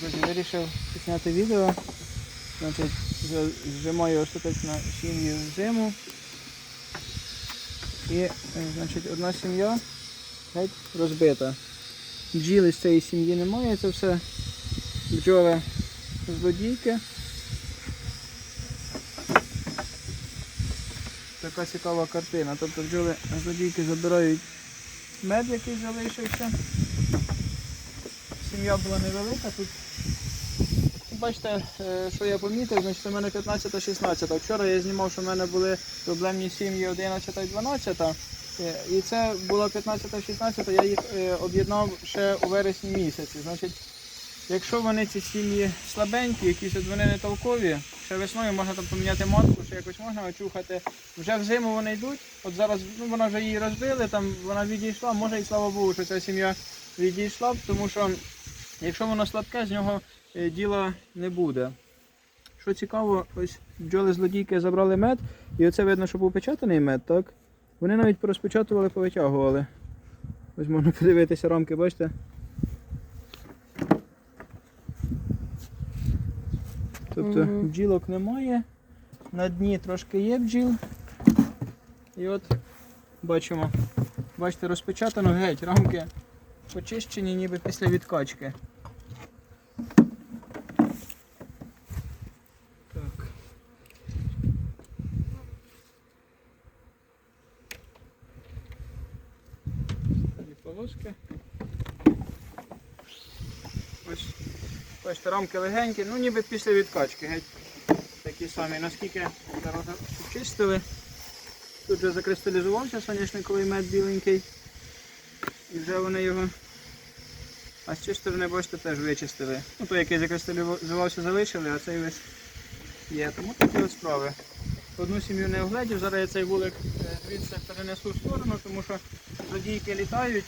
Друзі, вирішив зняти відео. Значить, з- зжимаю остаточно сім'ю в зиму. І е, значить, одна сім'я геть розбита. Бджіли з цієї сім'ї немає, це все бджоли злодійки. Така цікава картина. Тобто бджоли злодійки забирають мед, який залишився. Сім'я була невелика. Тут бачите, е, що я помітив, значить у мене 15-16. Вчора я знімав, що в мене були проблемні сім'ї 11 і 12. Е, І це була 15-16, я їх е, об'єднав ще у вересні місяці. Значить, якщо вони ці сім'ї слабенькі, якісь от вони не толкові, ще весною можна там поміняти матку, ще якось можна очухати. Вже в зиму вони йдуть. От зараз ну, вона вже її розбили, там вона відійшла, може і слава Богу, що ця сім'я відійшла, тому що якщо воно слабке, з нього е, діла не буде. Що цікаво, ось бджоли злодійки забрали мед, і оце видно, що був печатаний мед, так? Вони навіть порозпечатували, повитягували. Ось можна подивитися рамки, бачите? Тобто бджілок немає, на дні трошки є бджіл. І от бачимо, бачите, розпечатано геть, рамки почищені ніби після відкачки. Так. Полоски. Ось, бачите, рамки легенькі, ну ніби після відкачки, геть такі самі. Наскільки зараз очистили. Тут вже закристалізувався соняшниковий мед біленький. І вже вони його. А з цієї сторони, бачите, теж вичистили. Ну, той, який закристалізувався, залишили, а цей весь є. Тому такі от справи. Одну сім'ю не оглядів, зараз я цей вулик е, звідси перенесу в сторону, тому що злодійки літають.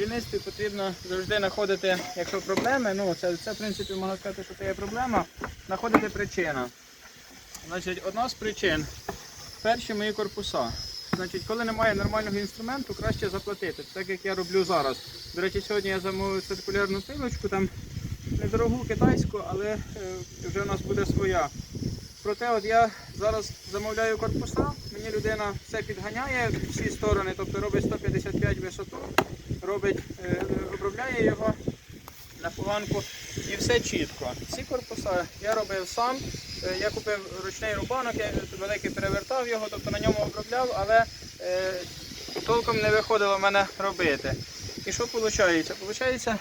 Бджільництві потрібно завжди знаходити, якщо проблеми, ну це, це в принципі можна сказати, що це є проблема, знаходити причину. Значить, одна з причин перші мої корпуса. Значить, коли немає нормального інструменту, краще заплатити, так як я роблю зараз. До речі, сьогодні я замовив циркулярну пилочку, там недорогу китайську, але е, вже у нас буде своя. Проте от я зараз замовляю корпуса, мені людина все підганяє в всі сторони, тобто робить 155 висоту, робить, е, обробляє його на поганку і все чітко. Ці корпуса я робив сам. Е, Я купив ручний рубанок, я великий перевертав його, тобто на ньому обробляв, але е, толком не виходило мене робити. І що виходить? Получається,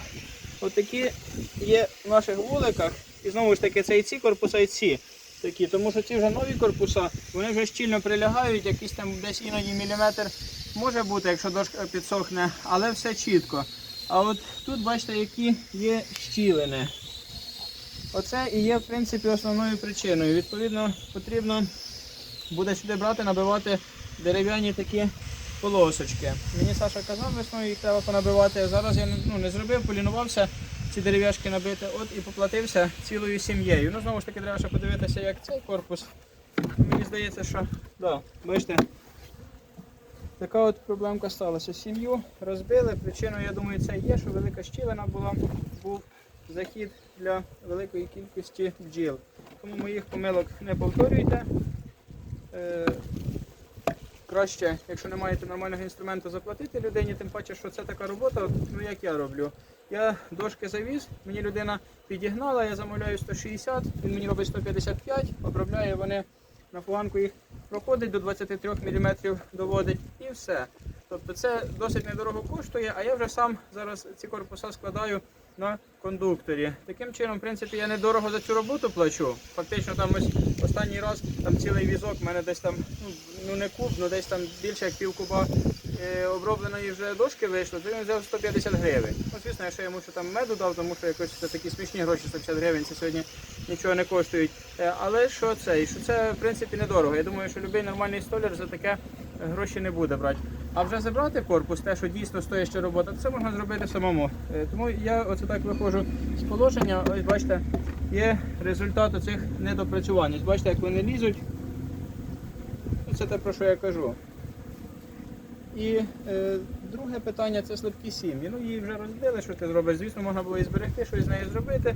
отакі є в наших вуликах, і знову ж таки це і ці корпуса, і ці такі, тому що ці вже нові корпуса, вони вже щільно прилягають, якийсь там десь іноді міліметр може бути, якщо дошка підсохне, але все чітко. А от тут бачите, які є щілини. Оце і є в принципі основною причиною. Відповідно, потрібно буде сюди брати, набивати дерев'яні такі полосочки. Мені Саша казав весною, їх треба понабивати. Зараз я ну, не зробив, полінувався ці дерев'яшки набити, от і поплатився цілою сім'єю. Ну знову ж таки, треба ще подивитися, як цей корпус. Мені здається, що да, бачите, така от проблемка сталася. Сім'ю розбили. Причиною, я думаю, це є, що велика щілина була, був захід для великої кількості бджіл. Тому моїх помилок не повторюйте. Е, краще, якщо не маєте нормального інструменту, заплатити людині, тим паче, що це така робота, ну як я роблю. Я дошки завіз, мені людина підігнала, я замовляю 160, він мені робить 155, обробляє вони на фуганку їх проходить до 23 мм доводить і все. Тобто це досить недорого коштує, а я вже сам зараз ці корпуса складаю на кондукторі. Таким чином, в принципі, я недорого за цю роботу плачу. Фактично там ось останній раз там цілий візок, в мене десь там, ну, ну не куб, ну десь там більше як пів куба обробленої вже дошки вийшло, то він взяв 150 гривень. Ну, звісно, я ще йому ще там меду дав, тому що якось це такі смішні гроші 150 гривень, це сьогодні нічого не коштують. Е, Але що це? І що це в принципі недорого. Я думаю, що будь-який нормальний столяр за таке е, гроші не буде брати. А вже забрати корпус, те, що дійсно стоїть ще робота, це можна зробити самому. Е, Тому я оце так виходжу з положення. Ось бачите, є результат цих недопрацювань. Ось Бачите, як вони лізуть. Це те, про що я кажу. І е, друге питання це слабкі сім'ї. Ну її вже розбили, що ти зробиш. Звісно, можна було і зберегти, щось з нею зробити.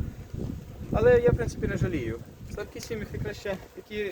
Але я, в принципі, не жалію. Слабкі сім'ї краще, які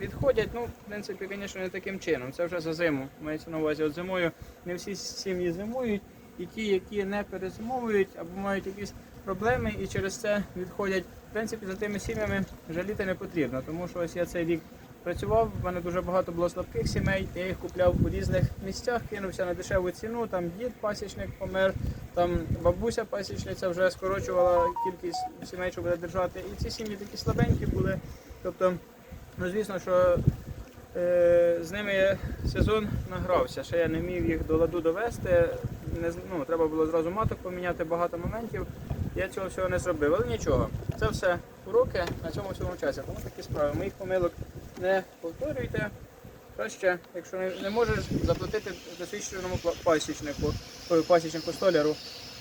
відходять, ну, в принципі, звісно, не таким чином. Це вже за зиму. Мається на увазі, от зимою не всі сім'ї зимують, і ті, які не перезимовують або мають якісь проблеми і через це відходять. В принципі, за тими сім'ями жаліти не потрібно, тому що ось я цей рік працював, в мене дуже багато було слабких сімей, я їх купляв у різних місцях, кинувся на дешеву ціну, там дід пасічник помер, там бабуся пасічниця вже скорочувала кількість сімей, що буде держати. І ці сім'ї такі слабенькі були. Тобто, ну звісно, що е, з ними сезон награвся. Ще я не вмів їх до ладу довести. Не, ну, треба було зразу маток поміняти багато моментів. Я цього всього не зробив, але нічого. Це все уроки на цьому всьому часі. Тому такі справи. Моїх помилок не повторюйте. Краще, якщо не, можеш заплатити досвідченому пасічнику, пасічнику столяру.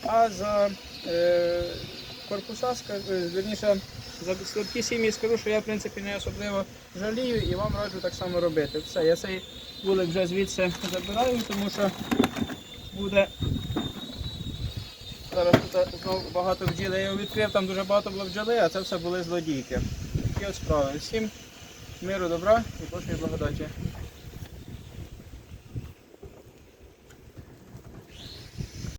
А за е, корпуса, е, за слабкі сім'ї скажу, що я в принципі не особливо жалію і вам раджу так само робити. Все, я цей вулик вже звідси забираю, тому що буде. Зараз тут знову багато бджіл. Я його відкрив, там дуже багато було бджоли, а це все були злодійки. Такі справи. Всім миру, добра і Божої благодаті.